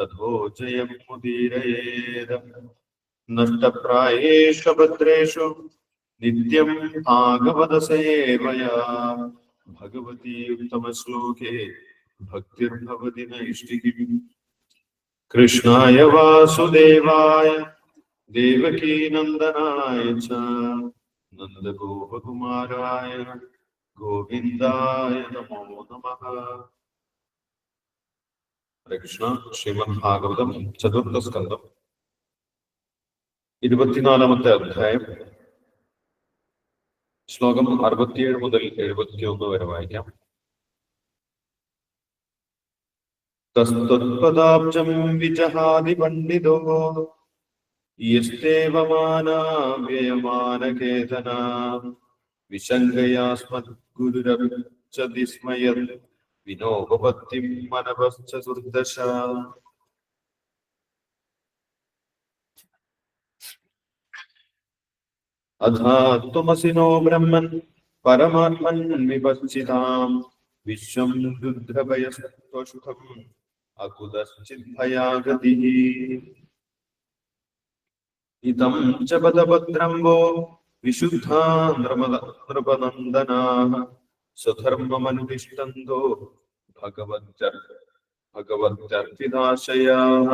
തഥോ ജയം മുദീരയേത് നഷ്ടപ്രായേഷു ഭദ്രേഷു നിത്യം ആഗമതസേവയാ സേവയാ ഭഗവതി ഉത്തമശ്ലോകേ ഭക്തിർഭവതി നൈഷ്ഠികി കൃഷ്ണായ വാസുദേവായ ദേവകീനന്ദനായ ച നന്ദഗോപകുമാരായ ഗോവിന്ദായ നമോ നമഃ കൃഷ്ണ ശ്രീമദ് ഭാഗവതം ചതുർത്ഥ സ്കന്ധം. ഇരുപത്തിനാലാമത്തെ അധ്യായം. ശ്ലോകം അറുപത്തിയേഴ് മുതൽ എഴുപത്തിയൊന്ന് വരെ വായിക്കാം. തസ്ത്വത്പദാബ്ജം വിജഹാതി പണ്ഡിതോ യസ്തേവമാനാവ്യയമാനകേതന. വിശങ്കയാസ്മദ്ഗുരുരവിച്ചതിസ്മയത് വിനോപപത്തിം മനവശ്ച ദുർദശ അഥാ ത്വമസിനോ ബ്രഹ്മൻ പരമാത്മൻ വിപശ്ചിതാം വിശ്വം രുദ്രഭയസ്ത്വസുഖം അകുതശ്ചിദ്ഭയാഗതിः ഇതം ച പദഭദ്രംബോ വിശുദ്ധാ നൃമദ നൃപനന്ദനാः സ്വധർമ്മമനുതിഷ്ഠന്തോ ഭഗവദ്ജർ ഭഗവദ്ജർപ്പിതാശയാः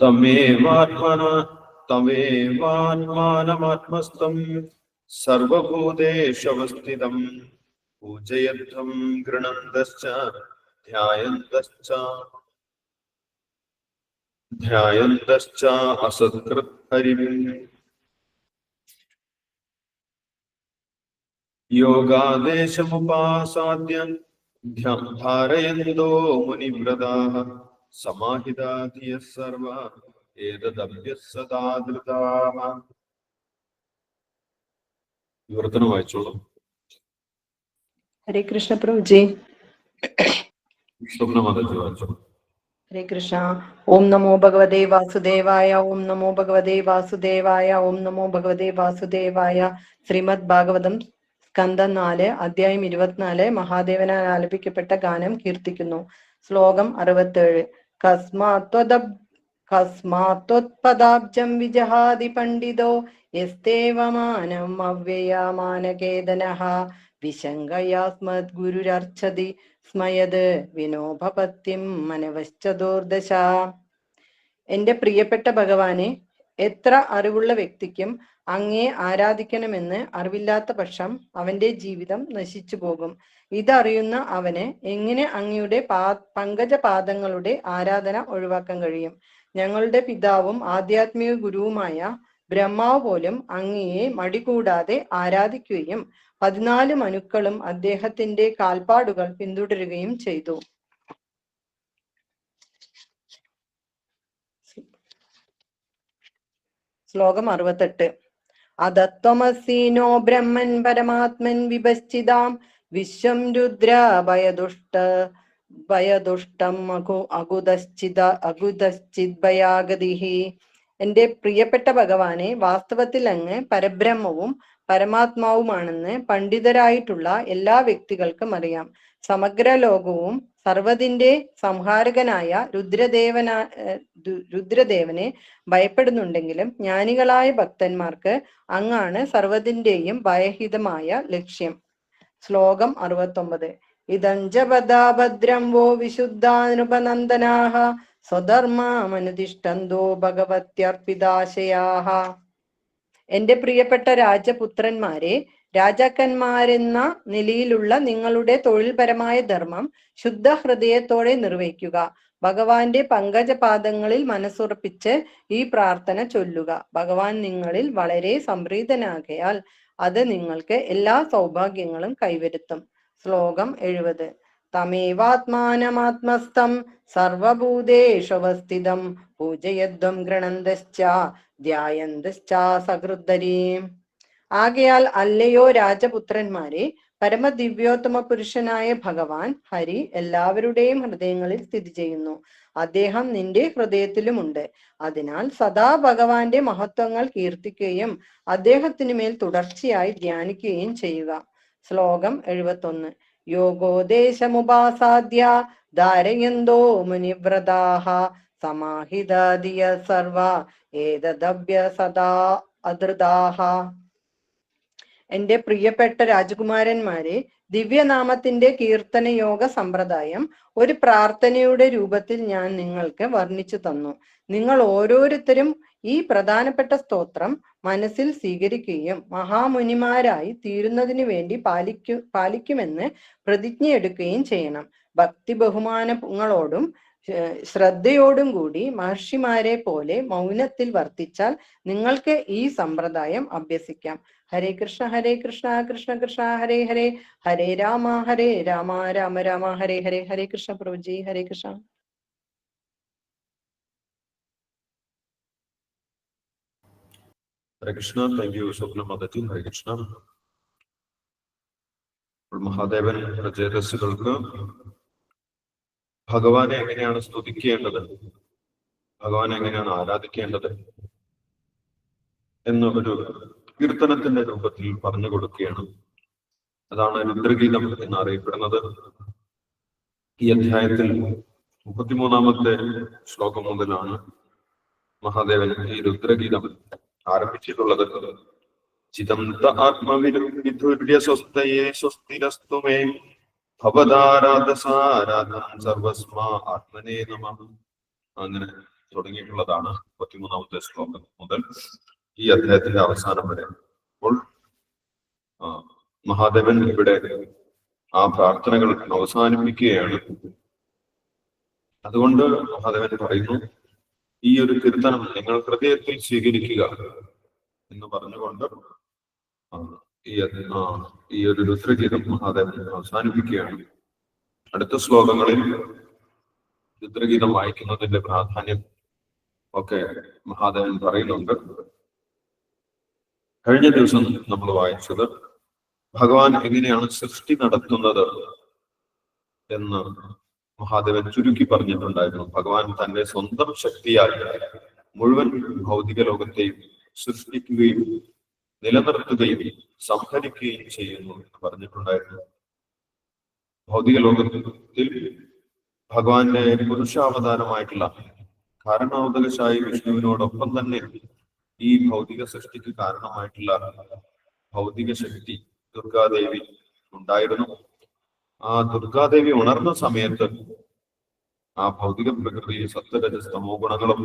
തമേവാത്മന തമേവാത്മാനമാത്മസ്ഥം സർവഭൂതേഷവസ്ഥിതം പൂജയധ്വം ഗൃണന്തശ്ച ധ്യായന്തശ്ച ധ്യായന്തശ്ച അസത്കൃത് ഹരിം യോഗാദേശമുപാസാദ്യ ധ്യ- ധാരയന്തോ മുനിവ്രതാः സമാഹിതാധിയः സർവ ഏതദഭ്യः സദാദൃതാः വിവർത്തനം വായിച്ചോളൂ. ഹരേ കൃഷ്ണ പ്രഭുജി. സ്വപ്നമതത്തിൽ വായിച്ചോളൂ ഹരേ കൃഷ്ണ. ഓം നമോ ഭഗവതേ വാസുദേവായ ഓം നമോ ഭഗവതേ വാസുദേവായ ഓം നമോ ഭഗവതേ വാസുദേവായ ശ്രീമദ് ഭാഗവതം സ്കന്ധം നാല് അധ്യായം ഇരുപത്തിനാല് മഹാദേവനാൽ ആലപിക്കപ്പെട്ട ഗാനം കീർത്തിക്കുന്നു. ശ്ലോകം അറുപത്തേഴ്. കസ്മാത്വദ കസ്മാത്വത്പദാബ്ജം വിജഹാതി പണ്ഡിതോ യസ്തേവമാനം അവ്യയമാനകേതനഃ വിശങ്കയാസ്മദ് ഗുരുരർച്ചതി സ്മയത് വിനോഭപത്യം മനവശ്ചതുർദശ. എന്റെ പ്രിയപ്പെട്ട ഭഗവാനെ എത്ര അറിവുള്ള വ്യക്തിക്കും അങ്ങേ ആരാധിക്കണമെന്ന് അറിവില്ലാത്ത പക്ഷം അവന്റെ ജീവിതം നശിച്ചു പോകും ഇതറിയുന്ന അവന് എങ്ങനെ അങ്ങയുടെ പാ പങ്കജപാദങ്ങളുടെ ആരാധന ഒഴിവാക്കാൻ കഴിയും? ഞങ്ങളുടെ പിതാവും ആധ്യാത്മിക ഗുരുവുമായ ബ്രഹ്മാവ് പോലും അങ്ങയെ മടികൂടാതെ ആരാധിക്കുകയും പതിനാല് മനുക്കളും അദ്ദേഹത്തിന്റെ കാൽപ്പാടുകൾ പിന്തുടരുകയും ചെയ്തു. ശ്ലോകം അറുപത്തെട്ട്. അതത്വമസീനോ ബ്രഹ്മൻ പരമാത്മൻ വിഭശ്ചിതാം. വിശ്വം രുദ്ര ഭയദുഷ്ട ഭയദുഷ്ടം അകു അകുതശ്ചിത അകുതശ്ചിദ്ഭയാഗതിഹി. എന്റെ പ്രിയപ്പെട്ട ഭഗവാനെ വാസ്തവത്തിൽ അങ്ങ് പരബ്രഹ്മവും പരമാത്മാവുമാണെന്ന് പണ്ഡിതരായിട്ടുള്ള എല്ലാ വ്യക്തികൾക്കും അറിയാം. സമഗ്ര ലോകവും സർവതിന്റെ സംഹാരകനായ രുദ്രദേവന രുദ്രദേവനെ ഭയപ്പെടുന്നുണ്ടെങ്കിലും ജ്ഞാനികളായ ഭക്തന്മാർക്ക് അങ്ങാണ് സർവതിന്റെയും ഭയഹിതമായ ലക്ഷ്യം. ശ്ലോകം അറുപത്തൊമ്പത്. ഇതഞ്ചപദാ ഭദ്രം വോ വിശുദ്ധാനുപനന്ദനാഹ സ്വധർമാമനുതിഷ്ഠന്തോ ഭഗവത്യർപ്പിതാശയാഹ. എന്റെ പ്രിയപ്പെട്ട രാജപുത്രന്മാരെ രാജാക്കന്മാരെന്ന നിലയിലുള്ള നിങ്ങളുടെ തൊഴിൽപരമായ ധർമ്മം ശുദ്ധ ഹൃദയത്തോടെ നിർവഹിക്കുക. ഭഗവാന്റെ പങ്കജപാദങ്ങളിൽ മനസ്സുറപ്പിച്ച് ഈ പ്രാർത്ഥന ചൊല്ലുക. ഭഗവാൻ നിങ്ങളിൽ വളരെ സംപ്രീതനാകയാൽ അത് നിങ്ങൾക്ക് എല്ലാ സൗഭാഗ്യങ്ങളും കൈവരുത്തും. ശ്ലോകം എഴുപത്. തമേവാത്മാനമാത്മസ്ഥം സർവഭൂതേഷവസ്ഥിതം പൂജയധ്വം ഗൃണന്തശ്ച ധ്യായന്തശ്ചാ സഹൃദരീം. ആകയാൽ അല്ലയോ രാജപുത്രന്മാരെ പരമദിവ്യോത്തമ പുരുഷനായ ഭഗവാൻ ഹരി എല്ലാവരുടെയും ഹൃദയങ്ങളിൽ സ്ഥിതി ചെയ്യുന്നു. അദ്ദേഹം നിന്റെ ഹൃദയത്തിലുമുണ്ട്. അതിനാൽ സദാ ഭഗവാന്റെ മഹത്വങ്ങൾ കീർത്തിക്കുകയും അദ്ദേഹത്തിനു മേൽ തുടർച്ചയായി ധ്യാനിക്കുകയും ചെയ്യുക. ശ്ലോകം എഴുപത്തൊന്ന്. യോഗോദേശമുപാസാദ്യ ധാരയന്തോ മുനിവ്രതാഹ സമാഹിതാദിയ സർവ ഏതദ്യ സദാ അധൃതാഹ. എന്റെ പ്രിയപ്പെട്ട രാജകുമാരന്മാരെ ദിവ്യനാമത്തിന്റെ കീർത്തനയോഗ സമ്പ്രദായം ഒരു പ്രാർത്ഥനയുടെ രൂപത്തിൽ ഞാൻ നിങ്ങൾക്ക് വർണിച്ചു തന്നു. നിങ്ങൾ ഓരോരുത്തരും ഈ പ്രധാനപ്പെട്ട സ്തോത്രം മനസ്സിൽ സ്വീകരിക്കുകയും മഹാമുനിമാരായി തീരുന്നതിനു വേണ്ടി പാലിക്കു പാലിക്കുമെന്ന് പ്രതിജ്ഞയെടുക്കുകയും ചെയ്യണം. ഭക്തി ബഹുമാനങ്ങളോടും ശ്രദ്ധയോടും കൂടി മഹർഷിമാരെ പോലെ മൗനത്തിൽ വർത്തിച്ചാൽ നിങ്ങൾക്ക് ഈ സമ്പ്രദായം അഭ്യസിക്കാം. Hare Krishna Hare Krishna Krishna Krishna Hare Hare Hare Rama Hare Rama Rama Rama Hare Hare Hare Krishna പ്രഭുജി Hare Krishna. Hare Krishna thank you Swapna Hare Krishna. Mahadevan രജയരസുകൾക്ക് ഭഗവാനെ എങ്ങനെയാണ് സ്തുതിക്കേണ്ടത്? ഭഗവാനെ എങ്ങനെയാണ് ആരാധിക്കേണ്ടത്? എന്ന ഒരു കീർത്തനത്തിന്റെ രൂപത്തിൽ പറഞ്ഞു കൊടുക്കുകയാണ്. അതാണ് രുദ്രഗീതം എന്നറിയപ്പെടുന്നത്. ഈ അധ്യായത്തിൽ മുപ്പത്തിമൂന്നാമത്തെ ശ്ലോകം മുതലാണ് മഹാദേവൻ ഈ രുദ്രഗീതം ആരംഭിച്ചിട്ടുള്ളത്. ചിതന്ത ആത്മവിരുദ്ധ സ്വസ്ഥയെ സ്വസ്തിരസ്തു മേ സർവസ്മ ആത്മനേ നമ. അങ്ങനെ തുടങ്ങിയിട്ടുള്ളതാണ് മുപ്പത്തിമൂന്നാമത്തെ ശ്ലോകം മുതൽ ഈ അദ്ദേഹത്തിന്റെ അവസാനം വരെ. അപ്പോൾ മഹാദേവൻ ഇവിടെ ആ പ്രാർത്ഥനകൾ അവസാനിപ്പിക്കുകയാണ്. അതുകൊണ്ട് മഹാദേവൻ പറയുന്നു ഈ ഒരു കീർത്തനം നിങ്ങൾ ഹൃദയത്തിൽ സ്വീകരിക്കുക എന്ന് പറഞ്ഞുകൊണ്ട് ഈ ഈ ഒരു രുദ്രഗീതം മഹാദേവൻ അവസാനിപ്പിക്കുകയാണ്. അടുത്ത ശ്ലോകങ്ങളിൽ രുദ്രഗീതം വായിക്കുന്നതിന്റെ പ്രാധാന്യം ഒക്കെ മഹാദേവൻ പറയുന്നുണ്ട്. കഴിഞ്ഞ ദിവസം നമ്മൾ വായിച്ചത് ഭഗവാൻ എങ്ങനെയാണ് സൃഷ്ടി നടത്തുന്നത് എന്ന് മഹാദേവൻ ചുരുക്കി പറഞ്ഞിട്ടുണ്ടായിരുന്നു. ഭഗവാൻ തന്റെ സ്വന്തം ശക്തിയായി മുഴുവൻ ഭൗതിക ലോകത്തെയും സൃഷ്ടിക്കുകയും നിലനിർത്തുകയും സംഹരിക്കുകയും ചെയ്യുന്നു എന്ന് പറഞ്ഞിട്ടുണ്ടായിരുന്നു. ഭൗതിക ലോകത്തിൽ ഭഗവാന്റെ പുരുഷാവതാരമായിട്ടുള്ള കാരണോദകശായി വിഷ്ണുവിനോടൊപ്പം തന്നെ ഈ ഭൗതിക സൃഷ്ടിക്ക് കാരണമായിട്ടുള്ള ഭൗതിക ശക്തി ദുർഗാദേവി ഉണ്ടായിരുന്നു. ആ ദുർഗാദേവി ഉണർന്ന സമയത്ത് ആ ഭൗതിക പ്രകൃതി സത്വരജസ്തമോ ഗുണങ്ങളും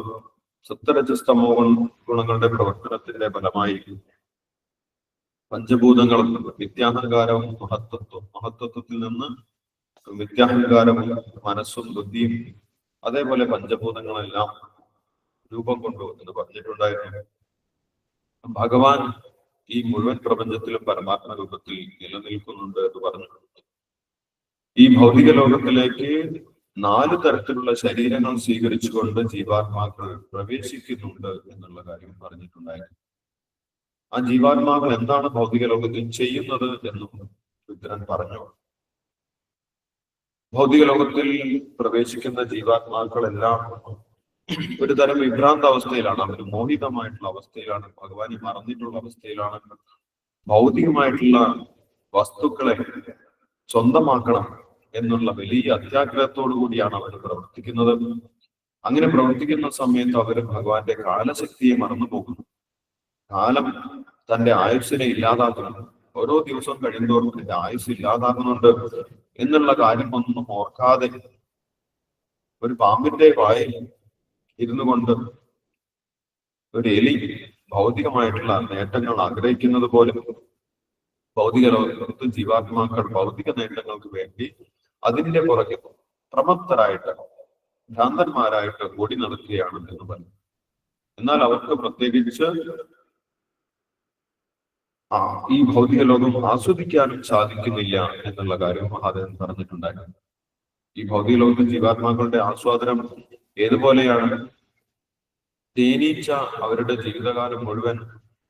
സത്വരജസ്തമോ ഗുണ- ഗുണങ്ങളുടെ പ്രവർത്തനത്തിന്റെ ഫലമായി പഞ്ചഭൂതങ്ങളും വിദ്യാഹങ്കാരവും മഹത്വത്വം മഹത്വത്വത്തിൽ നിന്ന് വിദ്യാഹങ്കാരവും മനസ്സും ബുദ്ധിയും അതേപോലെ പഞ്ചഭൂതങ്ങളെല്ലാം രൂപം കൊണ്ടു എന്ന് പറഞ്ഞിട്ടുണ്ടായിരുന്നു. ഭഗവാൻ ഈ മുഴുവൻ പ്രപഞ്ചത്തിലും പരമാത്മ രൂപത്തിൽ നിലനിൽക്കുന്നുണ്ട് എന്ന് പറഞ്ഞു. ഈ ഭൗതിക ലോകത്തിലേക്ക് നാല് തരത്തിലുള്ള ശരീരങ്ങൾ സ്വീകരിച്ചുകൊണ്ട് ജീവാത്മാക്കൾ പ്രവേശിക്കുന്നുണ്ട് എന്നുള്ള കാര്യം പറഞ്ഞിട്ടുണ്ടായിരുന്നു. ആ ജീവാത്മാക്കൾ എന്താണ് ഭൗതിക ലോകത്തിൽ ചെയ്യുന്നത് എന്നും രുദ്രൻ പറഞ്ഞു. ഭൗതിക ലോകത്തിൽ പ്രവേശിക്കുന്ന ജീവാത്മാക്കളെല്ലാം ഒരു തരം വിഭ്രാന്ത അവസ്ഥയിലാണ് അവർ മോഹിതമായിട്ടുള്ള അവസ്ഥയിലാണ്. ഭഗവാനെ മറന്നിട്ടുള്ള അവസ്ഥയിലാണ്. ഭൗതികമായിട്ടുള്ള വസ്തുക്കളെ സ്വന്തമാക്കണം എന്നുള്ള വലിയ അത്യാഗ്രഹത്തോടു കൂടിയാണ് അവർ പ്രവർത്തിക്കുന്നത്. അങ്ങനെ പ്രവർത്തിക്കുന്ന സമയത്ത് അവർ ഭഗവാന്റെ കാലശക്തിയെ മറന്നു പോകുന്നു കാലം തന്റെ ആയുസ്സിനെ ഇല്ലാതാക്കുന്നു. ഓരോ ദിവസവും കഴിയുന്തോറും തന്റെ ആയുസ് ഇല്ലാതാകുന്നുണ്ട് എന്നുള്ള കാര്യം ഒന്നും ഓർക്കാതെ ഒരു പാമ്പിന്റെ വായിൽ ഇരുന്നു കൊണ്ട് ഒരു എലി ഭൗതികമായിട്ടുള്ള നേട്ടങ്ങൾ ആഗ്രഹിക്കുന്നത് പോലെ ഭൗതിക ലോകത്ത് ജീവാത്മാക്കൾ ഭൗതിക നേട്ടങ്ങൾക്ക് വേണ്ടി അതിന്റെ പുറകെ പ്രമത്തരായിട്ട് ഭ്രാന്തന്മാരായിട്ട് ഓടി നടക്കുകയാണ് എന്ന് പറഞ്ഞു എന്നാൽ അവർക്ക് പ്രത്യേകിച്ച് ആ ഈ ഭൗതിക ലോകം ആസ്വദിക്കാനും സാധിക്കുന്നില്ല എന്നുള്ള കാര്യം മഹാദേവൻ പറഞ്ഞിട്ടുണ്ടായിരുന്നു. ഈ ഭൗതിക ലോകത്ത് ജീവാത്മാക്കളുടെ ആസ്വാദനം ഏതുപോലെയാണ്? തേനീച്ച അവരുടെ ജീവിതകാലം മുഴുവൻ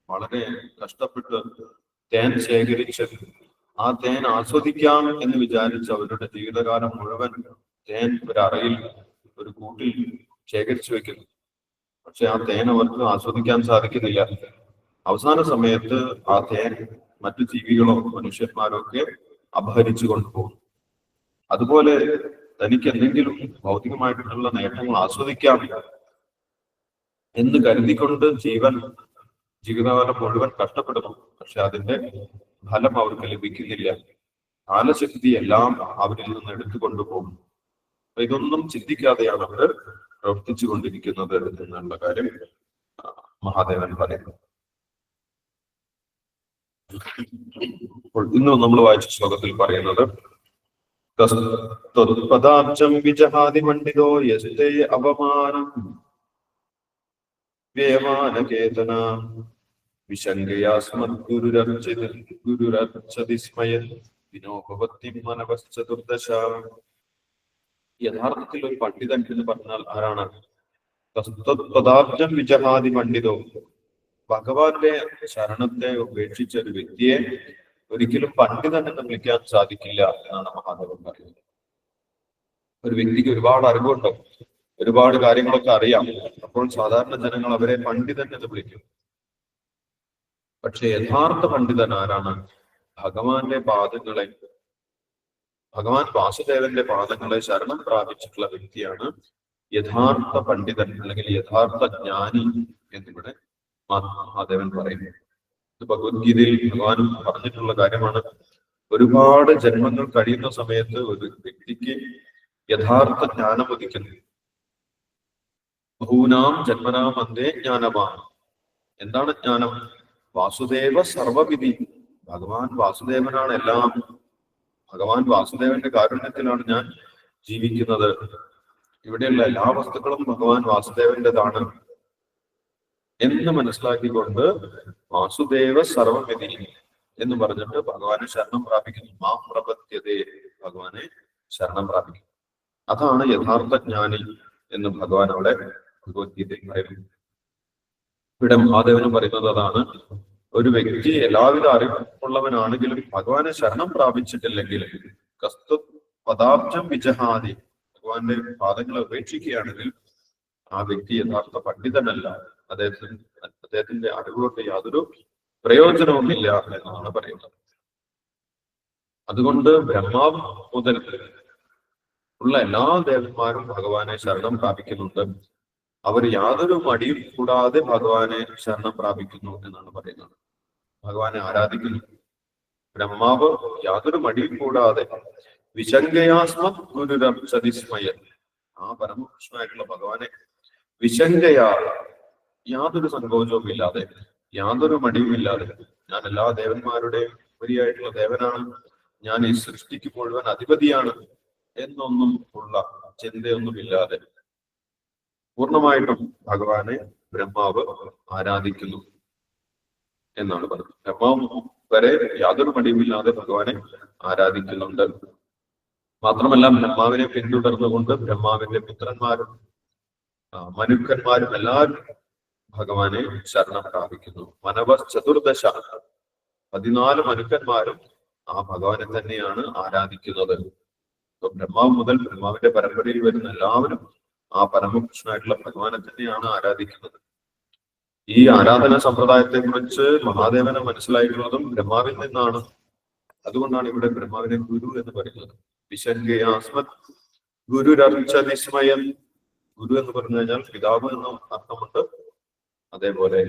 വളരെ കഷ്ടപ്പെട്ട് തേൻ ശേഖരിച്ച് ആ തേൻ ആസ്വദിക്കാം എന്ന് വിചാരിച്ച് അവരുടെ ജീവിതകാലം മുഴുവൻ തേൻ ഒരു അറയിൽ ഒരു കൂട്ടിൽ ശേഖരിച്ചു വെക്കുന്നു. പക്ഷെ ആ തേൻ അവർക്ക് ആസ്വദിക്കാൻ സാധിക്കുന്നില്ല. അവസാന സമയത്ത് ആ തേൻ മറ്റു ജീവികളോ മനുഷ്യന്മാരോ ഒക്കെ അപഹരിച്ചു കൊണ്ടുപോകും അതുപോലെ തനിക്ക് എന്തെങ്കിലും ഭൗതികമായിട്ടുള്ള നേട്ടങ്ങൾ ആസ്വദിക്കാം എന്ന് കരുതിക്കൊണ്ട് ജീവൻ ജീവിതകാലം മുഴുവൻ കഷ്ടപ്പെടുന്നു. പക്ഷെ അതിന്റെ ഫലം അവർക്ക് ലഭിക്കുന്നില്ല. കാലശക്തി എല്ലാം അവരിൽ നിന്ന് എടുത്തു കൊണ്ടുപോകും അപ്പൊ ഇതൊന്നും ചിന്തിക്കാതെയാണ് അവർ പ്രവർത്തിച്ചു കൊണ്ടിരിക്കുന്നത് എന്നുള്ള കാര്യം മഹാദേവൻ പറയുന്നു. അപ്പോൾ ഇന്ന് നമ്മൾ വായിച്ച ശ്ലോകത്തിൽ പറയുന്നത് പദാബ്ജം വിജഹാതി പണ്ഡിതോ യസ്തേ അപമാനം വ്യയമാനകേതന വിശങ്കയാസ്മദ്ഗുരുരർച്ചിത് ഗുരുരർച്ചതിസ്മയൻ വിനോപവത്തി മനവശ്ചതുർദശ യഥാർത്ഥത്തിൽ ഒരു പണ്ഡിതൻ എന്ന് പറഞ്ഞാൽ ആരാണ്? പദാബ്ജം വിജഹാതി പണ്ഡിതോ ഭഗവാന്റെ ശരണത്തെ ഉപേക്ഷിച്ച ഒരു വ്യക്തിയെ ഒരിക്കലും പണ്ഡിതൻ എന്ന് വിളിക്കാൻ സാധിക്കില്ല എന്നാണ് മഹാദേവൻ പറയുന്നത്. ഒരു വ്യക്തിക്ക് ഒരുപാട് അറിവുണ്ടോ ഒരുപാട് കാര്യങ്ങളൊക്കെ അറിയാം. അപ്പോൾ സാധാരണ ജനങ്ങൾ അവരെ പണ്ഡിതൻ എന്ന് വിളിക്കും. പക്ഷെ യഥാർത്ഥ പണ്ഡിതൻ ആരാണ്? ഭഗവാന്റെ പാദങ്ങളെ ഭഗവാൻ വാസുദേവന്റെ പാദങ്ങളെ ശരണം പ്രാപിച്ചിട്ടുള്ള വ്യക്തിയാണ് യഥാർത്ഥ പണ്ഡിതൻ അല്ലെങ്കിൽ യഥാർത്ഥ ജ്ഞാനി എന്നിവിടെ മഹാദേവൻ പറയുന്നു ഇത് ഭഗവത്ഗീതയിൽ ഭഗവാൻ പറഞ്ഞിട്ടുള്ള കാര്യമാണ്. ഒരുപാട് ജന്മങ്ങൾ കഴിയുന്ന സമയത്ത് ഒരു വ്യക്തിക്ക് യഥാർത്ഥ ജ്ഞാനം ഉദിക്കുന്നു ബഹൂനാം ജന്മനാം അന്തേ ജ്ഞാനമാണ് എന്താണ് ജ്ഞാനം? വാസുദേവ സർവവിധി. ഭഗവാൻ വാസുദേവനാണ് എല്ലാം. ഭഗവാൻ വാസുദേവന്റെ കാരുണ്യത്തിലാണ് ഞാൻ ജീവിക്കുന്നത്. ഇവിടെയുള്ള എല്ലാ വസ്തുക്കളും ഭഗവാൻ വാസുദേവന്റേതാണ്. എന്ന് മനസ്സിലാക്കിക്കൊണ്ട് വാസുദേവ സർവഗതി എന്ന് പറഞ്ഞിട്ട് ഭഗവാനെ ശരണം പ്രാപിക്കുന്നു. മാം പ്രപത്യതേ ഭഗവാനെ ശരണം പ്രാപിക്കുന്നു. അതാണ് യഥാർത്ഥ ജ്ഞാനി എന്ന് ഭഗവാൻ അവിടെ ഭഗവത്ഗീതയിൽ പറയുന്നു ഇവിടെ മഹാദേവനും പറയുന്നത് അതാണ് ഒരു വ്യക്തി എല്ലാവിധ അറിവുള്ളവനാണെങ്കിലും ഭഗവാനെ ശരണം പ്രാപിച്ചിട്ടില്ലെങ്കിൽ കസ്തു പദാബ്ജം വിജഹാദി ഭഗവാന്റെ പാദങ്ങളെ ഉപേക്ഷിക്കുകയാണെങ്കിൽ ആ വ്യക്തി യഥാർത്ഥ പണ്ഡിതനല്ല. അദ്ദേഹത്തിന് അദ്ദേഹത്തിന്റെ അറിവുകൊണ്ട് യാതൊരു പ്രയോജനവുമില്ല എന്നാണ് പറയുന്നത്. അതുകൊണ്ട് ബ്രഹ്മാവ് മുതൽ ഉള്ള എല്ലാ ദേവന്മാരും ഭഗവാനെ ശരണം പ്രാപിക്കുന്നുണ്ട്. അവർ യാതൊരു മടിയും കൂടാതെ ഭഗവാനെ ശരണം പ്രാപിക്കുന്നു എന്നാണ് പറയുന്നത്. ഭഗവാനെ ആരാധിക്കുന്നു. ബ്രഹ്മാവ് യാതൊരു മടിയും കൂടാതെ വിശങ്കയാസ്മ ഗുരുരംസതിസ്മയൻ ആ പരമകൃഷ്ണനായിട്ടുള്ള ഭഗവാനെ വിശങ്കയാ യാതൊരു സങ്കോചവും ഇല്ലാതെ യാതൊരു മടിയുമില്ലാതെ ഞാൻ എല്ലാ ദേവന്മാരുടെയും ഉപരിയായിട്ടുള്ള ദേവനാണ്. ഞാൻ ഈ സൃഷ്ടിക്ക് മുഴുവൻ അധിപതിയാണ് എന്നൊന്നും ഉള്ള ചിന്തയൊന്നുമില്ലാതെ പൂർണമായിട്ടും ഭഗവാനെ ബ്രഹ്മാവ് ആരാധിക്കുന്നു എന്നാണ് പറഞ്ഞത്. ബ്രഹ്മാവ് വരെ യാതൊരു മടിയുമില്ലാതെ ഭഗവാനെ ആരാധിക്കുന്നുണ്ട്. മാത്രമല്ല ബ്രഹ്മാവിനെ പിന്തുടർന്നുകൊണ്ട് ബ്രഹ്മാവിന്റെ പുത്രന്മാരും മനുക്കന്മാരും എല്ലാവരും ഭഗവാനെ ശരണം പ്രാപിക്കുന്നു. മനവസ് ചതുർദശ. പതിനാല് മനുക്കന്മാരും ആ ഭഗവാനെ തന്നെയാണ് ആരാധിക്കുന്നത്. ബ്രഹ്മാവ് മുതൽ ബ്രഹ്മാവിന്റെ പരമ്പരയിൽ വരുന്ന എല്ലാവരും ആ പരമകൃഷ്ണനായിട്ടുള്ള ഭഗവാനെ തന്നെയാണ് ആരാധിക്കുന്നത്. ഈ ആരാധന സമ്പ്രദായത്തെ കുറിച്ച് മഹാദേവനെ മനസ്സിലായിട്ടുള്ളതും ബ്രഹ്മാവിൽ നിന്നാണ്. അതുകൊണ്ടാണ് ഇവിടെ ബ്രഹ്മാവിനെ ഗുരു എന്ന് പറയുന്നത്. വിശങ്കയാസ്മത് ഗുരുരർച്ചതിസ്മയൻ ഗുരു എന്ന് പറഞ്ഞു കഴിഞ്ഞാൽ പിതാവ് എന്ന അർത്ഥമുണ്ട്. അതേപോലെ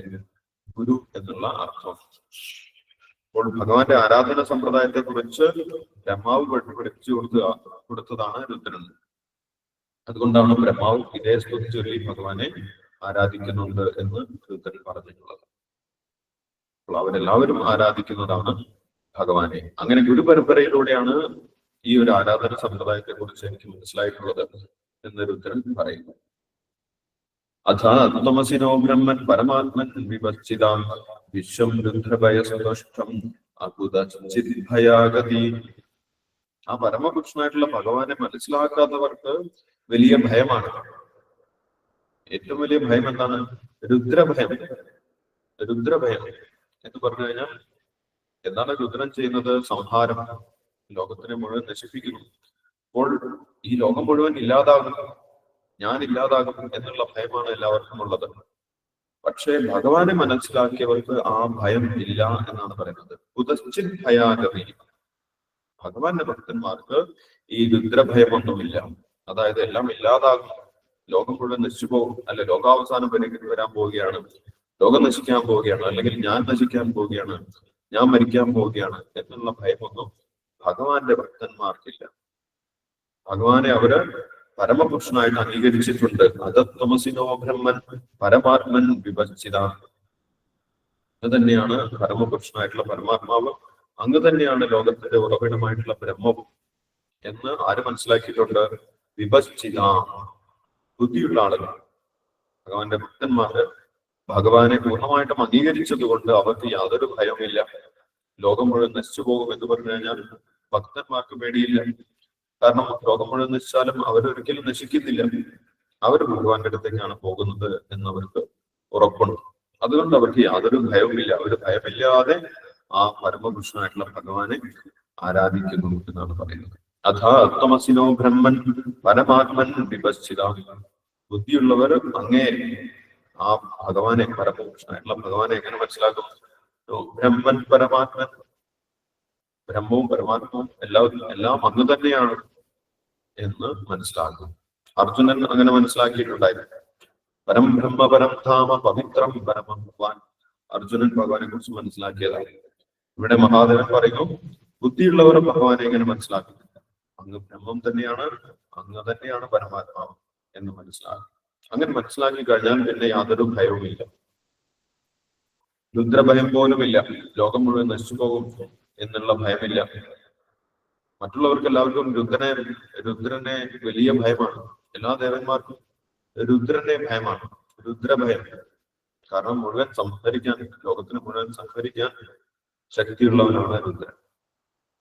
ഗുരു എന്നുള്ള അർത്ഥം. അപ്പോൾ ഭഗവാന്റെ ആരാധന സമ്പ്രദായത്തെ കുറിച്ച് ബ്രഹ്മാവ് പഠി- പഠിപ്പിച്ചു കൊടുത്ത കൊടുത്തതാണ് രുദ്രൻ. അതുകൊണ്ടാണ് ബ്രഹ്മാവ് ഇതേ സ്തുതി ചൊല്ലി ഭഗവാനെ ആരാധിക്കുന്നുണ്ട് എന്ന് രുദ്രൻ പറഞ്ഞിട്ടുള്ളത്. അപ്പോൾ അവരെല്ലാവരും ആരാധിക്കുന്നതാണ് ഭഗവാനെ. അങ്ങനെ ഗുരുപരമ്പരയിലൂടെയാണ് ഈ ഒരു ആരാധന സമ്പ്രദായത്തെ കുറിച്ച് എനിക്ക് മനസ്സിലായിട്ടുള്ളത് എന്ന് രുദ്രൻ പറയുന്നു. അഥാത്മസിനോ ബ്രഹ്മൻ പരമാത്മൻ വിവർച്ചിതാം വിശ്വം രുദ്രഭയസ്പഷ്ടം അകുതചിദ്ഭയാഗതി ആ പരമപുരുഷനായിട്ടുള്ള ഭഗവാനെ മനസ്സിലാക്കാത്തവർക്ക് വലിയ ഭയമാണ്. ഏറ്റവും വലിയ ഭയം എന്താണ്? രുദ്രഭയം. രുദ്രഭയം എന്ന് പറഞ്ഞു കഴിഞ്ഞാൽ എന്താണ് രുദ്രൻ ചെയ്യുന്നത്? സംഹാരം. ലോകത്തിനെ മുഴുവൻ നശിപ്പിക്കുന്നു. അപ്പോൾ ഈ ലോകം മുഴുവൻ ഇല്ലാതാകും ഞാൻ ഇല്ലാതാകും എന്നുള്ള ഭയമാണ് എല്ലാവർക്കും ഉള്ളത്. പക്ഷേ ഭഗവാനെ മനസ്സിലാക്കിയവർക്ക് ആ ഭയം ഇല്ല എന്നാണ് പറയുന്നത്. കുതശ്ചിത് ഭയാഗമി ഭഗവാന്റെ ഭക്തന്മാർക്ക് ഈ രുദ്രഭയമൊന്നുമില്ല. അതായത് എല്ലാം ഇല്ലാതാകും. ലോകം മുഴുവൻ നശിച്ചു പോകും അല്ലെ ലോകാവസാനം വരെ വരാൻ പോവുകയാണ്. ലോകം നശിക്കാൻ പോവുകയാണ്. അല്ലെങ്കിൽ ഞാൻ നശിക്കാൻ പോവുകയാണ്. ഞാൻ മരിക്കാൻ പോവുകയാണ് എന്നുള്ള ഭയമൊന്നും ഭഗവാന്റെ ഭക്തന്മാർക്കില്ല. ഭഗവാനെ അവർ പരമപുരുഷനായിട്ട് അംഗീകരിച്ചിട്ടുണ്ട്. അതത്വമസിനോ ബ്രഹ്മൻ പരമാത്മൻ വിഭജിത. അത് തന്നെയാണ് പരമപുരുഷനായിട്ടുള്ള പരമാത്മാവ്. അങ്ങ് തന്നെയാണ് ലോകത്തിന്റെ ഉറവിടമായിട്ടുള്ള ബ്രഹ്മവും എന്ന് ആര് മനസ്സിലാക്കിയിട്ടുണ്ട്? വിഭജിത. ബുദ്ധിയുള്ള ആളുകൾ. ഭഗവാന്റെ ഭക്തന്മാര് ഭഗവാനെ പൂർണമായിട്ടും അംഗീകരിച്ചത് കൊണ്ട് അവർക്ക് യാതൊരു ഭയവുമില്ല. ലോകം മുഴുവൻ നശിച്ചു പോകും എന്ന് പറഞ്ഞു കഴിഞ്ഞാൽ ഭക്തന്മാർക്ക് പേടിയില്ല. കാരണം ലോകം മുഴുവൻ നശിച്ചാലും അവരൊരിക്കലും നശിക്കുന്നില്ല. അവർ ഭഗവാന്റെ അടുത്തേക്കാണ് പോകുന്നത് എന്നവർക്ക് ഉറപ്പുണ്ട്. അതുകൊണ്ട് അവർക്ക് യാതൊരു ഭയവുമില്ല. അവർ ഭയമില്ലാതെ ആ പരമപുരുഷനായിട്ടുള്ള ഭഗവാനെ ആരാധിക്കുന്നു എന്നാണ് പറയുന്നത്. അഥാ തമസിനോ ബ്രഹ്മൻ പരമാത്മൻ വിഭജിത ബുദ്ധിയുള്ളവർ അങ്ങേ ആ ഭഗവാനെ പരമപുരുഷനായിട്ടുള്ള ഭഗവാനെ എങ്ങനെ മനസ്സിലാക്കും? ബ്രഹ്മൻ പരമാത്മൻ ബ്രഹ്മവും പരമാത്മവും എല്ലാവരും എല്ലാം അന്ന് തന്നെയാണ് എന്ന് മനസ്സിലാക്കും അർജുനൻ അങ്ങനെ മനസ്സിലാക്കിയിട്ടുണ്ടായിരുന്നു പരം ബ്രഹ്മ പരം ധാമ പവിത്രം പരമം ഭഗവാൻ. അർജുനൻ ഭഗവാനെ കുറിച്ച് മനസ്സിലാക്കിയതാണ്. ഇവിടെ മഹാദേവൻ പറയുന്നു ബുദ്ധിയുള്ളവർ ഭഗവാനെ എങ്ങനെ മനസ്സിലാക്കുന്നില്ല. അങ്ങ് ബ്രഹ്മം തന്നെയാണ് അങ്ങ് തന്നെയാണ് പരമാത്മാവ് എന്ന് മനസ്സിലാക്കും അങ്ങനെ മനസ്സിലാക്കി കഴിഞ്ഞാൽ പിന്നെ യാതൊരു ഭയവുമില്ല. രുദ്രഭയം പോലുമില്ല. ലോകം മുഴുവൻ നശിച്ചു പോകും. എന്നുള്ള ഭയമില്ല. മറ്റുള്ളവർക്ക് എല്ലാവർക്കും രുദ്രനെ രുദ്രനെ വലിയ ഭയമാണ്. എല്ലാ ദേവന്മാർക്കും രുദ്രനെ ഭയമാണ്. രുദ്രഭയം. കാരണം മുഴുവൻ സംഹരിക്കാൻ ലോകത്തിന് മുഴുവൻ സംഹരിക്കാൻ ശക്തിയുള്ളവനാണ് രുദ്രൻ.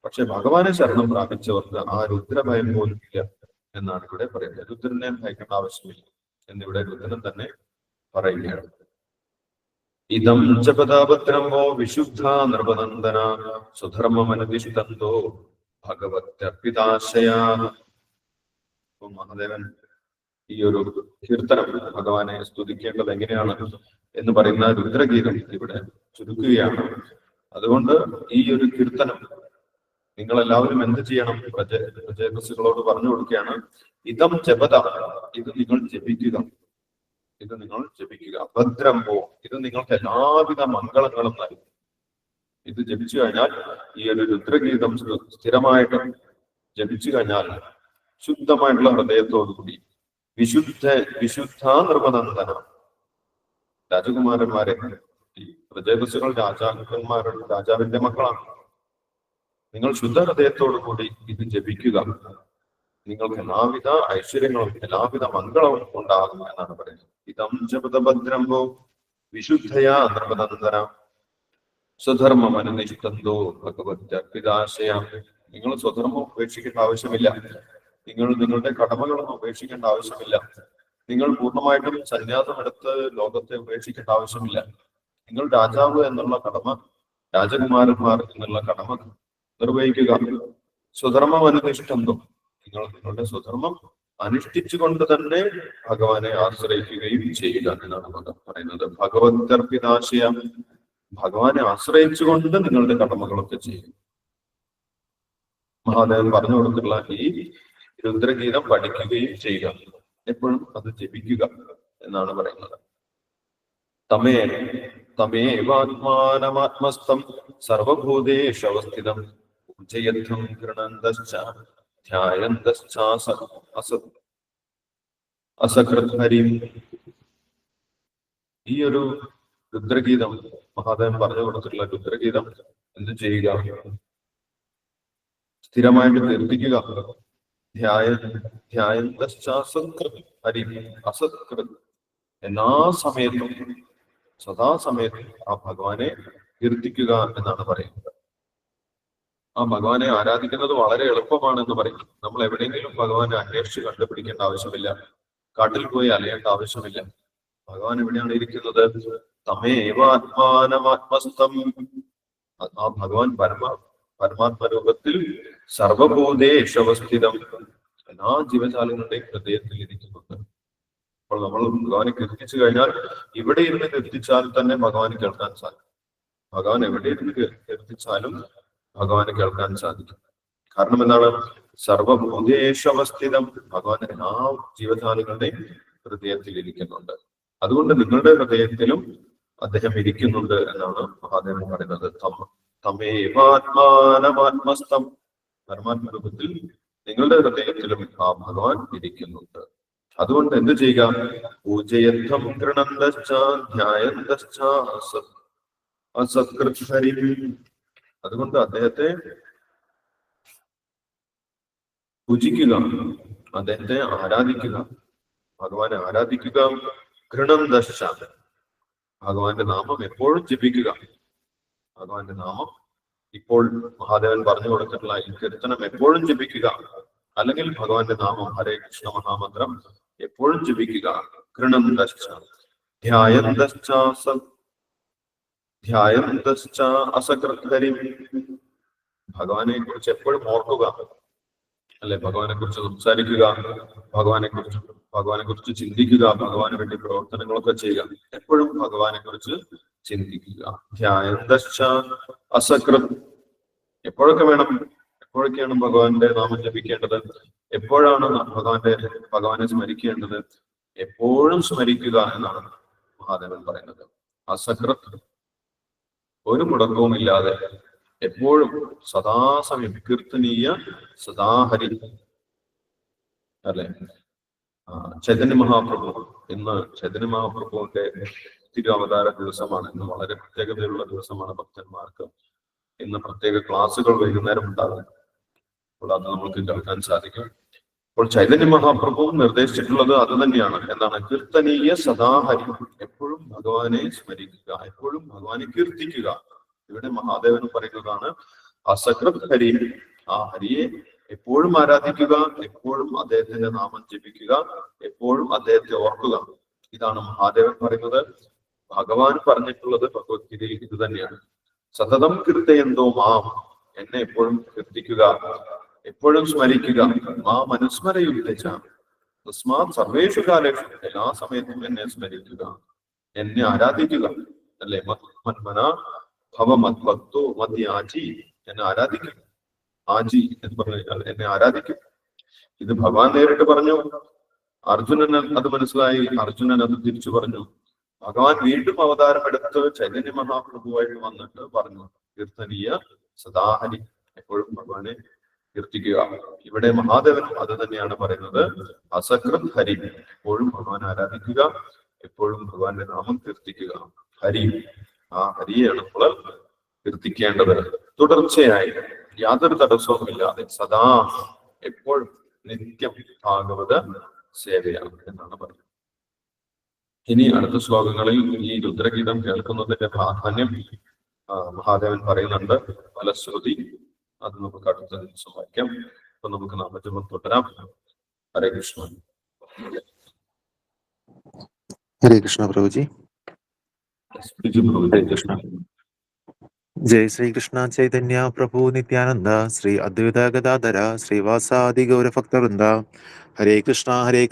പക്ഷെ ഭഗവാനെ ശരണം പ്രാപിച്ചവർക്ക് ആ രുദ്രഭയം പോലും ഇല്ല എന്നാണ് ഇവിടെ പറയുന്നത്. രുദ്രനെ ഭയക്കേണ്ട ആവശ്യമില്ല. എന്നിവിടെ രുദ്രൻ തന്നെ പറയുകയാണ്. ഇതം ജപതാപത്രമോ വിശുദ്ധ നൃപനന്ദന സുധർമ്മമനതിഷ്ഠന്തോ ഭഗവത്യർപ്പിതാശയാ. മഹാദേവൻ ഈ ഒരു കീർത്തനം ഭഗവാനെ സ്തുതിക്കേണ്ടത് എങ്ങനെയാണ് എന്ന് പറയുന്ന രുദ്രഗീതം ഇവിടെ ചുരുക്കുകയാണ്. അതുകൊണ്ട് ഈ ഒരു കീർത്തനം നിങ്ങൾ എല്ലാവരും എന്ത് ചെയ്യണം? പ്രജ പ്രജയകസുകളോട് പറഞ്ഞു കൊടുക്കുകയാണ്. ഇതം ജപത ഇത് നിങ്ങൾ ജപിക്കുക. ഇത് നിങ്ങൾ ജപിക്കുക. ഭദ്രംബോ ഇത് നിങ്ങൾക്ക് എല്ലാവിധ മംഗളങ്ങളും നൽകും. ഇത് ജപിച്ചു കഴിഞ്ഞാൽ ഈ ഒരു രുദ്രഗീതം സ്ഥിരമായിട്ട് ജപിച്ചു കഴിഞ്ഞാൽ ശുദ്ധമായിട്ടുള്ള ഹൃദയത്തോടുകൂടി വിശുദ്ധ വിശുദ്ധ നിർമ്മനന്ദന രാജകുമാരന്മാരെ ഈ രാജാക്കന്മാരുടെ രാജാവിന്റെ മക്കളാണ്. നിങ്ങൾ ശുദ്ധ ഹൃദയത്തോടു കൂടി ഇത് ജപിക്കുക. നിങ്ങൾക്ക് എല്ലാവിധ ഐശ്വര്യങ്ങളും എല്ലാവിധ മംഗളവും ഉണ്ടാകും എന്നാണ് പറയുന്നത്. ഇതം ജപതഭദ്രംബോ വിശുദ്ധയാ നൃപനന്ദന സ്വധർമ്മം അനുനിഷ്ഠന്തോ ഭഗവത് പിതാശയ നിങ്ങൾ സ്വധർമ്മം ഉപേക്ഷിക്കേണ്ട ആവശ്യമില്ല. നിങ്ങൾ നിങ്ങളുടെ കടമകളൊന്നും ഉപേക്ഷിക്കേണ്ട ആവശ്യമില്ല. നിങ്ങൾ പൂർണമായിട്ടും സന്യാസമെടുത്ത് ലോകത്തെ ഉപേക്ഷിക്കേണ്ട ആവശ്യമില്ല. നിങ്ങൾ രാജാവ് എന്നുള്ള കടമ രാജകുമാരന്മാർ എന്നുള്ള കടമ നിർവഹിക്കുക. സ്വധർമ്മം അനുനിഷ്ഠന്തോ നിങ്ങൾ നിങ്ങളുടെ സ്വധർമ്മം അനുഷ്ഠിച്ചുകൊണ്ട് തന്നെ ഭഗവാനെ ആശ്രയിക്കുകയും ചെയ്യുക എന്നാണ് പറയുന്നത്. ഭഗവത്കർപ്പിതാശയ ഭഗവാനെ ആശ്രയിച്ചുകൊണ്ട് നിങ്ങളുടെ കടമകളൊക്കെ ചെയ്യും. മഹാദേവൻ പറഞ്ഞു കൊടുത്തുള്ള ഈ രുദ്രഗീതം പഠിക്കുകയും ചെയ്യുക. എപ്പോഴും അത് ജപിക്കുക എന്നാണ് പറയുന്നത്. തമേ തമേവാത്മാനമാത്മസ്ഥം സർവഭൂതേഷവസ്ഥിതം പൂജയത്വം ഗൃണന്തശ്ച. ധ്യായന്തശ്ചാസ असत् ഈ ഒരു രുദ്രഗീതം മഹാദേവൻ പറഞ്ഞു കൊടുത്തിട്ടുള്ള രുദ്രഗീതം എന്ത് ചെയ്യുക? സ്ഥിരമായിട്ട് തീർപ്പിക്കുക ധ്യായ അസത്കൃത് എല്ലാ സമയത്തും സദാസമയത്തും ആ ഭഗവാനെ കീർത്തിക്കുക എന്നാണ് പറയുന്നത്. ആ ഭഗവാനെ ആരാധിക്കുന്നത് വളരെ എളുപ്പമാണെന്ന് പറയും. നമ്മൾ എവിടെയെങ്കിലും ഭഗവാനെ അന്വേഷിച്ച് കണ്ടുപിടിക്കേണ്ട ആവശ്യമില്ല. കാട്ടിൽ പോയി അലയേണ്ട ആവശ്യമില്ല. ഭഗവാൻ എവിടെയാണ് ഇരിക്കുന്നത്? തമേവ ആത്മാനമാത്മസ്ഥം. ആ- ഭഗവാൻ പരമ പരമാത്മരൂപത്തിൽ സർവഭൂതേഷവസ്ഥിതം എല്ലാ ജീവജാലങ്ങളുടെയും ഹൃദയത്തിൽ ഇരിക്കുന്നുണ്ട്. അപ്പോൾ നമ്മൾ ഭഗവാനെ കീർത്തിച്ചു കഴിഞ്ഞാൽ ഇവിടെ ഇരുന്ന് കീർത്തിച്ചാൽ തന്നെ ഭഗവാന് കേൾക്കാൻ സാധിക്കും. ഭഗവാൻ എവിടെ ഇരുന്ന് കീർ- കീർത്തിച്ചാലും ഭഗവാന് കേൾക്കാൻ സാധിക്കും. കാരണം എന്താണ്? സർവഭൂതേഷവസ്ഥിതം ഭഗവാൻ എല്ലാ ജീവജാലങ്ങളുടെയും ഹൃദയത്തിൽ ഇരിക്കുന്നുണ്ട്. അതുകൊണ്ട് നിങ്ങളുടെ ഹൃദയത്തിലും അദ്ദേഹം ഇരിക്കുന്നുണ്ട് എന്നാണ് മഹാദേവൻ പറയുന്നത്. തമേവാത്മാനമാത്മസ്ഥം പരമാത്മരൂപത്തിൽ നിങ്ങളുടെ ഹൃദയത്തിലും ആ ഭഗവാൻ ഇരിക്കുന്നുണ്ട്. അതുകൊണ്ട് എന്ത് ചെയ്യുക? പൂജയന്ധം ഗൃണന്തശ്ച ധ്യായന്തശ്ച അസത് അസത്കൃത് ഹരിം അതുകൊണ്ട് അദ്ദേഹത്തെ പൂജിക്കുക അദ്ദേഹത്തെ ആരാധിക്കുക ഭഗവാനെ ആരാധിക്കുക ഗൃണന്തശ്ച ഭഗവാന്റെ നാമം എപ്പോഴും ജപിക്കുക. ഭഗവാന്റെ നാമം ഇപ്പോൾ മഹാദേവൻ പറഞ്ഞു കൊടുത്തിട്ടുള്ള ഈ കീർത്തനം എപ്പോഴും ജപിക്കുക. അല്ലെങ്കിൽ ഭഗവാന്റെ നാമം ഹരേ കൃഷ്ണ മഹാമന്ത്രം എപ്പോഴും ജപിക്കുക. ഘൃണം ദശ ധ്യായം സ- ധ്യായന്തശ്ച അസകൃതരി ഭഗവാനെ കുറിച്ച് എപ്പോഴും ഓർക്കുക. അല്ലെ? ഭഗവാനെ കുറിച്ച് സംസാരിക്കുക ഭഗവാനെ കുറിച്ച് ഭഗവാനെ കുറിച്ച് ചിന്തിക്കുക ഭഗവാന് വേണ്ടി പ്രവർത്തനങ്ങളൊക്കെ ചെയ്യുക. എപ്പോഴും ഭഗവാനെ കുറിച്ച് ചിന്തിക്കുക ധ്യായന്തശ്ച അസകൃത് എപ്പോഴൊക്കെ വേണം? എപ്പോഴൊക്കെയാണ് ഭഗവാന്റെ നാമം ജപിക്കേണ്ടത്? എപ്പോഴാണ് ഭഗവാന്റെ ഭഗവാനെ സ്മരിക്കേണ്ടത്? എപ്പോഴും സ്മരിക്കുക എന്നാണ് മഹാദേവൻ പറയുന്നത്. അസകൃത് ഒരു മുടക്കവും ഇല്ലാതെ എപ്പോഴും സദാസമയം കീർത്തനീയ സദാഹരി അല്ലെ? ചൈതന്യ മഹാപ്രഭു ഇന്ന് ചൈതന്യ മഹാപ്രഭുവിന്റെ തിരുവവതാര ദിവസമാണ്. ഇന്ന് വളരെ പ്രത്യേകതയുള്ള ദിവസമാണ് ഭക്തന്മാർക്ക് ഇന്ന് പ്രത്യേക ക്ലാസ്സുകൾ വൈകുന്നേരം ഉണ്ടാകും. കൂടാതെ നമുക്ക് കേൾക്കാൻ സാധിക്കും. അപ്പോൾ ചൈതന്യ മഹാപ്രഭു നിർദ്ദേശിച്ചിട്ടുള്ളത് അത് തന്നെയാണ്. എന്താണ്? കീർത്തനീയ സദാഹരി എപ്പോഴും ഭഗവാനെ സ്മരിക്കുക എപ്പോഴും ഭഗവാനെ കീർത്തിക്കുക. ഇവിടെ മഹാദേവൻ പറയുന്നതാണ് അസകൃത് ഹരി ആ ഹരിയെ എപ്പോഴും ആരാധിക്കുക എപ്പോഴും അദ്ദേഹത്തിന്റെ നാമം ജപിക്കുക എപ്പോഴും അദ്ദേഹത്തെ ഓർക്കുക. ഇതാണ് മഹാദേവൻ പറയുന്നത്. ഭഗവാൻ പറഞ്ഞിട്ടുള്ളത് ഭഗവത്ഗീതയിൽ ഇത് തന്നെയാണ്. സതതം കീർത്തയെന്തോ മാം എന്നെ എപ്പോഴും കീർത്തിക്കുക. എപ്പോഴും സ്മരിക്കുക. ആ തസ്മാത് സർവേഷു കാലേഷു എല്ലാ സമയത്തും എന്നെ സ്മരിക്കുക. എന്നെ ആരാധിക്കുക. അല്ലെ? മന്മന ഭവ മത് മദ്യാജി എന്നെ ആരാധിക്കും. ആജി എന്ന് പറഞ്ഞു എന്നെ ആരാധിക്കും. ഇത് ഭഗവാൻ നേരിട്ട് പറഞ്ഞു. അർജുനൻ അത് മനസ്സിലായി. അർജുനൻ അത് തിരിച്ചു പറഞ്ഞു. ഭഗവാൻ വീണ്ടും അവതാരമെടുത്ത് ചൈതന്യ മഹാപ്രഭുവായിട്ട് വന്നിട്ട് പറഞ്ഞു കീർത്തനീയ സദാഹരി. എപ്പോഴും ഭഗവാനെ കീർത്തിക്കുക ഇവിടെ മഹാദേവൻ അത് തന്നെയാണ് പറയുന്നത്. അസകൃത് ഹരി എപ്പോഴും ഭഗവാൻ ആരാധിക്കുക എപ്പോഴും ഭഗവാന്റെ നാമം കീർത്തിക്കുക. ഹരി ആ ഹരിയാണ് നമ്മൾ കീർത്തിക്കേണ്ടത്. തുടർച്ചയായി യാതൊരു തടസ്സവുമില്ലാതെ സദാ എപ്പോഴും നിത്യം ഭാഗവത സേവയാണ് എന്നാണ് പറയുന്നത് ഇനി അടുത്ത ശ്ലോകങ്ങളിൽ ഈ രുദ്രഗീതം കേൾക്കുന്നതിന്റെ പ്രാധാന്യം മഹാദേവൻ പറയുന്നുണ്ട്. ഫലശ്രുതി അത് നമുക്ക് അടുത്ത ദിവസം വായിക്കാം. അപ്പൊ നമുക്ക് നാമജപം തുടരാം ഹരേ കൃഷ്ണ. ഹരേ കൃഷ്ണ പ്രഭുജി. കൃഷ്ണ. ജയ ശ്രീകൃഷ്ണ ചൈതന്യ പ്രഭു നിത്യാനന്ദ ശ്രീ അദ്വൈത ഗദാധര ശ്രീവാസാദി ഗൗരഭക്തവൃന്ദ. ഹരേ കൃഷ്ണ ഹരേ